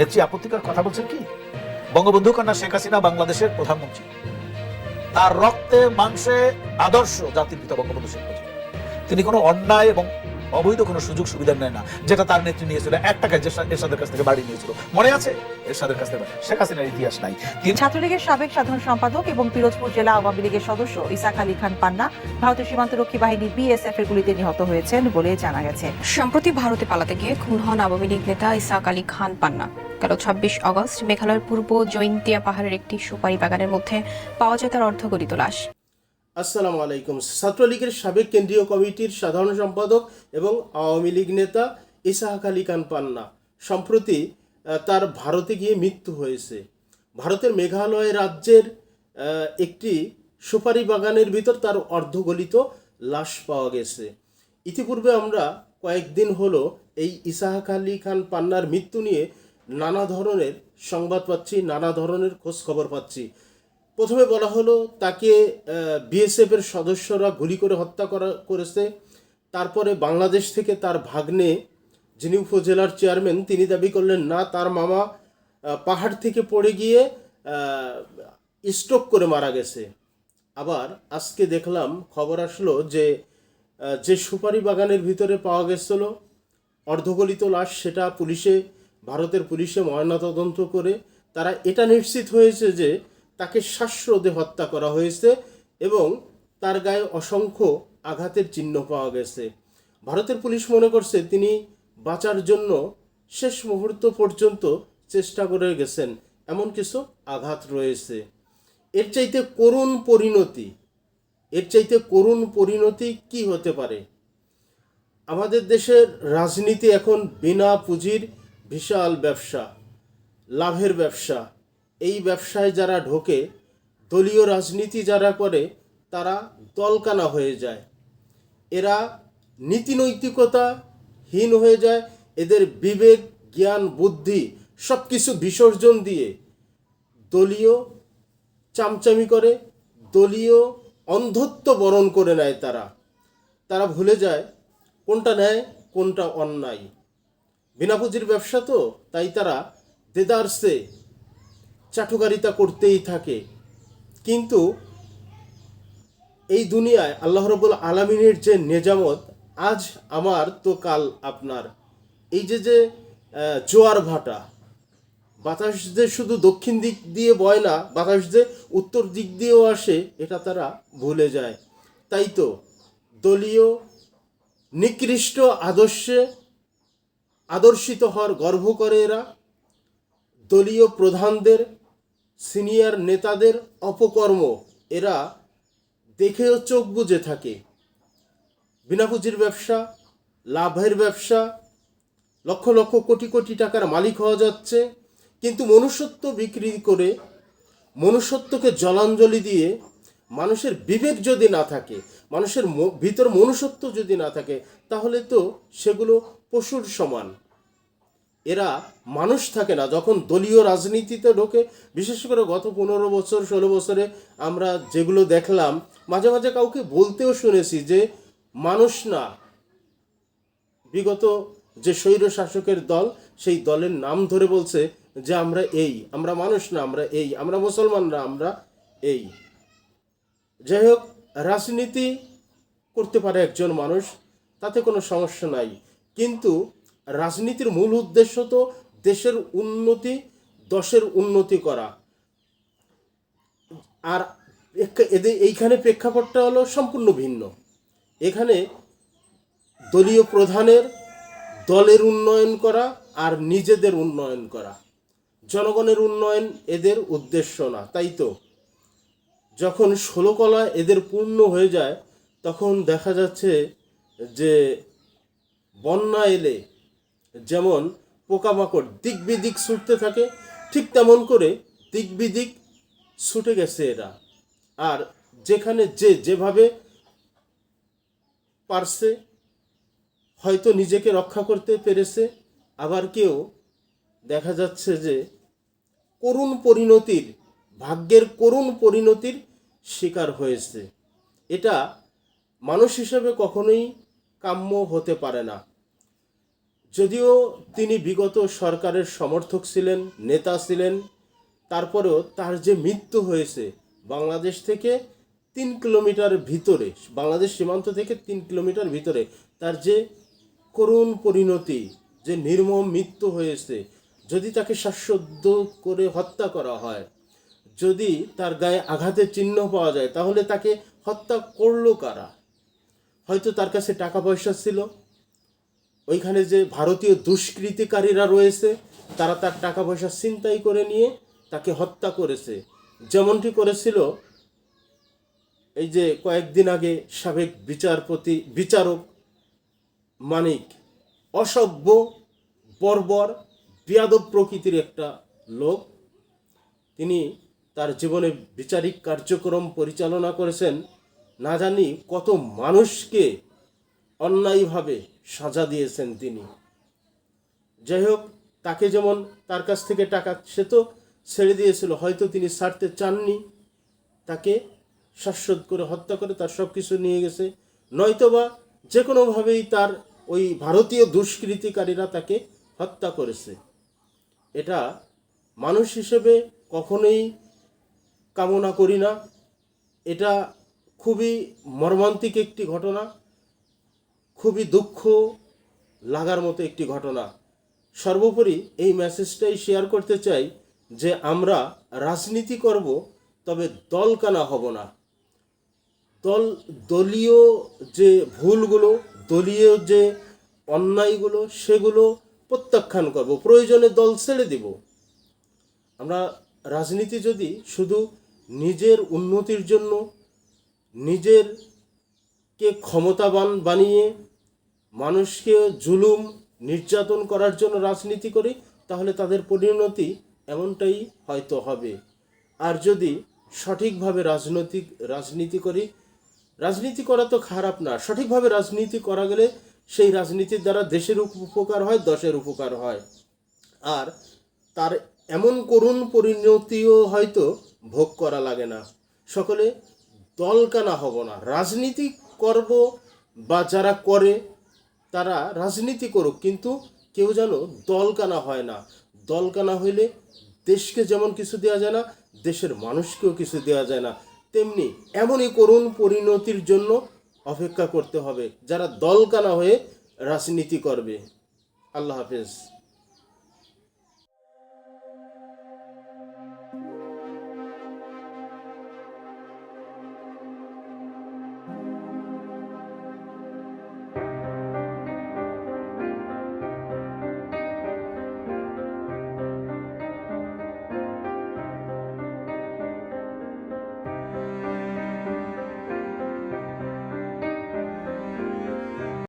নেত্রী আপত্তিকর কথা বলছেন কি? বঙ্গবন্ধু কন্যা শেখ হাসিনা বাংলাদেশের প্রধানমন্ত্রী। তার রক্তে মাংসে আদর্শ জাতির পিতা বঙ্গবন্ধু শেখ মুজিব তিনি কোনো অন্যায় এবং অবৈধ কোনো সুযোগ সুবিধা নেয় না যেটা তার নেত্রী নিয়েছিল। এক টাকায় এরশাদের কাছ থেকে বাড়ি নিয়েছিল। মনে আছে? এরশাদের কাছ থেকে শেখ হাসিনার ইতিহাস নাই। তিনি ছাত্রলীগের সাবেক সাধারণ সম্পাদক এবং পিরোজপুর জেলা আওয়ামী লীগের সদস্য ইসাক আলী খান পান্না ভারতের সীমান্তরক্ষী বাহিনী বিএসএফ এর গুলিতে নিহত হয়েছেন বলে জানা গেছে। সম্প্রতি ভারতে পালাতে গিয়ে খুন হন আওয়ামী লীগ নেতা ইসাক আলী খান পান্না। গেল ছাব্বিশ আগস্ট মেঘালয়ের পূর্ব জৈন্তিয়া পাহাড়ের একটি সুপারি বাগানের মধ্যে পাওয়া যায় তার অর্ধগলিত লাশ। আসসালামু আলাইকুম। ছাত্রলীগের সাবেক কেন্দ্রীয় কমিটির সাধারণ সম্পাদক এবং আওয়ামী লীগ নেতা ইসাহাক আলী খান পান্না সম্প্রতি তার ভারতে গিয়ে মৃত্যু হয়েছে। ভারতের মেঘালয় রাজ্যের একটি সুপারি বাগানের ভিতর তার অর্ধগলিত লাশ পাওয়া গেছে। ইতিপূর্বে আমরা কয়েকদিন হলো এই ইসাহাক আলী খান পান্নার মৃত্যু নিয়ে নানা ধরনের সংবাদ পাচ্ছি, নানা ধরনের খোঁজ খবর পাচ্ছি। প্রথমে বলা হলো, তাকে বিএসএফ এর সদস্যরা গুলি করে হত্যা করা, করেছে। তারপরে বাংলাদেশ থেকে তার ভাগ্নে, যিনি উপজেলার চেয়ারম্যান, তিনি দাবি করলেন, না, তার মামা পাহাড় থেকে পড়ে গিয়ে স্ট্রোক করে মারা গেছে। আবার আজকে দেখলাম, খবর আসলো যে যে সুপারি বাগানের ভিতরে পাওয়া গেছিল, অর্ধগলিত লাশ, সেটা পুলিশে ভারতের পুলিশে ময়নাতদন্ত করে তারা এটা নিশ্চিত হয়েছে যে তাকে শ্বাসরোধে হত্যা করা হয়েছে এবং তার গায়ে অসংখ্য আঘাতের চিহ্ন পাওয়া গেছে। ভারতের পুলিশ মনে করছে তিনি বাঁচার জন্য শেষ মুহূর্ত পর্যন্ত চেষ্টা করে গেছেন, এমন কিছু আঘাত রয়েছে। এর চাইতে করুণ পরিণতি, এর চাইতে করুণ পরিণতি কি হতে পারে? আমাদের দেশের রাজনীতি এখন বিনা পুঁজির বিশাল ব্যবসা, লাভের ব্যবসা। এই ব্যবসায় যারা ঢোকে, দলীয় রাজনীতি যারা করে, তারা দলকানা হয়ে যায়। এরা নীতি নৈতিকতা হীন হয়ে যায়, এদের বিবেক, জ্ঞান, বুদ্ধি সব কিছু বিসর্জন দিয়ে দলীয় চামচামি করে, দলীয় অন্ধত্ব বরণ করে নেয় তারা। তারা ভুলে যায় কোনটা ন্যায়, কোনটা অন্যায়। বিনা পুঁজির ব্যবসা তো, তাই তারা দেদারসে চাটুকারিতা করতেই থাকে। কিন্তু এই দুনিয়ায় আল্লাহ রবুল আলমিনের যে নেজামত, আজ আমার তো কাল আপনার। এই যে যে জোয়ার ভাটা, বাতাস যে শুধু দক্ষিণ দিক দিয়ে বয় না, বাতাস যে উত্তর দিক দিয়েও আসে, এটা তারা ভুলে যায়। তাই তো দলীয় নিকৃষ্ট আদর্শে আদর্শিত হওয়ার গর্ব করে এরা। দলীয় প্রধানদের, সিনিয়র নেতাদের অপকর্ম এরা দেখেও চোখ বুজে থাকে। বিনা পুঁজির ব্যবসা, লাভের ব্যবসা, লক্ষ লক্ষ কোটি কোটি টাকার মালিক হওয়া যাচ্ছে। কিন্তু মনুষ্যত্ব বিক্রি করে, মনুষ্যত্বকে জলাঞ্জলি দিয়ে মানুষের বিবেক যদি না থাকে, মানুষের ভিতর মনুষ্যত্ব যদি না থাকে, তাহলে তো সেগুলো পশুর সমান। এরা মানুষ থাকে না। যখন দলীয় রাজনীতিতে ঢোকে, বিশেষ করে গত পনেরো বছর, ষোলো বছরে আমরা যেগুলো দেখলাম, মাঝে মাঝে কাউকে বলতেও শুনেছি যে মানুষ না। বিগত যে স্বৈর শাসকের দল, সেই দলের নাম ধরে বলছে যে আমরা এই, আমরা মানুষ না, আমরা এই, আমরা মুসলমানরা আমরা এই। যাই হোক, রাজনীতি করতে পারে একজন মানুষ, তাতে কোনো সমস্যা নাই। কিন্তু রাজনীতির মূল উদ্দেশ্য তো দেশের উন্নতি, দশের উন্নতি করা। আর এদের এইখানে প্রেক্ষাপটটা হলো সম্পূর্ণ ভিন্ন। এখানে দলীয় প্রধানের দলের উন্নয়ন করা আর নিজেদের উন্নয়ন করা। জনগণের উন্নয়ন এদের উদ্দেশ্য না, তাই তো? যখন ষোলো কলা এদের পূর্ণ হয়ে যায়, তখন দেখা যাচ্ছে যে বন্যা এলে যেমন পোকামাকড় দিক বিদিক ছুটতে থাকে, ঠিক তেমন করে দিক বিদিক ছুটে গেছে এরা। আর যেখানে যে যেভাবে পারছে, হয়তো নিজেকে রক্ষা করতে পেরেছে। আবার কেউ দেখা যাচ্ছে যে করুণ পরিণতির, ভাগ্যের করুণ পরিণতির শিকার হয়েছে। এটা মানুষ হিসেবে কখনোই কাম্য হতে পারে না। যদিও তিনি বিগত সরকারের সমর্থক ছিলেন, নেতা ছিলেন, তারপরেও তার যে মৃত্যু হয়েছে বাংলাদেশ থেকে তিন কিলোমিটার ভিতরে, বাংলাদেশ সীমান্ত থেকে তিন কিলোমিটার ভিতরে, তার যে করুণ পরিণতি, যে নির্মম মৃত্যু হয়েছে, যদি তাকে শ্বাসরুদ্ধ করে হত্যা করা হয়, যদি তার গায়ে আঘাতের চিহ্ন পাওয়া যায়, তাহলে তাকে হত্যা করল কারা? হয়তো তার কাছে টাকা পয়সা ছিল ওইখানে যে ভারতীয় দুষ্কৃতিকারীরা রয়েছে, তারা তার টাকা পয়সা ছিনতাই করে নিয়ে তাকে হত্যা করেছে। যেমনটি করেছিল এই যে কয়েকদিন আগে সাবেক বিচারপতি, বিচারক মানিক। অসভ্য, বর্বর, বিয়াদব প্রকৃতির একটা লোক। তিনি তার জীবনে বিচারিক কার্যক্রম পরিচালনা করেছেন। না জানি কত মানুষকে অন্যায়ভাবে সাজা দিয়েছেন তিনি। যাই হোক, তাকে যেমন তার কাছ থেকে টাকা সে তো ছেড়ে দিয়েছিল, হয়তো তিনি ছাড়তে চাননি। তাকে শ্বাসরোধ করে হত্যা করে তার সব কিছু নিয়ে গেছে। নয়তোবা যে কোনোভাবেই তার ওই ভারতীয় দুষ্কৃতিকারীরা তাকে হত্যা করেছে। এটা মানুষ হিসেবে কখনোই কামনা করি না। এটা খুবই মর্মান্তিক একটি ঘটনা। খুবই দুঃখ লাগার মতো একটি ঘটনা। সর্বোপরি এই মেসেজটাই শেয়ার করতে চাই যে আমরা রাজনীতি করব, তবে দলকানা হব না। দল, দলীয় যে ভুলগুলো, দলীয় যে অন্যায়গুলো, সেগুলো প্রত্যাখ্যান করব। প্রয়োজনে দল ছেড়ে দেব। আমরা রাজনীতি যদি শুধু নিজের উন্নতির জন্য নিজের কে ক্ষমতাবান বানিয়ে মানুষকে জুলুম, নির্যাতন করার জন্য রাজনীতি করি, তাহলে তাদের পরিণতি এমনটাই হয়তো হবে। আর যদি সঠিকভাবে রাজনৈতিক, রাজনীতি করি, রাজনীতি করা তো খারাপ না, সঠিকভাবে রাজনীতি করা গেলে সেই রাজনীতির দ্বারা দেশের উপকার হয়, দশের উপকার হয়। আর তার এমন করুণ পরিণতিও হয়তো ভোগ করা লাগে না। সকলে দলকানা হব না। রাজনীতি করব বা যারা করে তারা রাজনীতি করুক, কিন্তু কেউ যেন দলকানা হয় না। দলকানা হইলে দেশকে যেমন কিছু দেওয়া যায় না, দেশের মানুষকেও কিছু দেওয়া যায় না। তেমনি এমনই করুণ পরিণতির জন্য অপেক্ষা করতে হবে, যারা দলকানা হয়ে রাজনীতি করবে। আল্লাহ হাফেজ।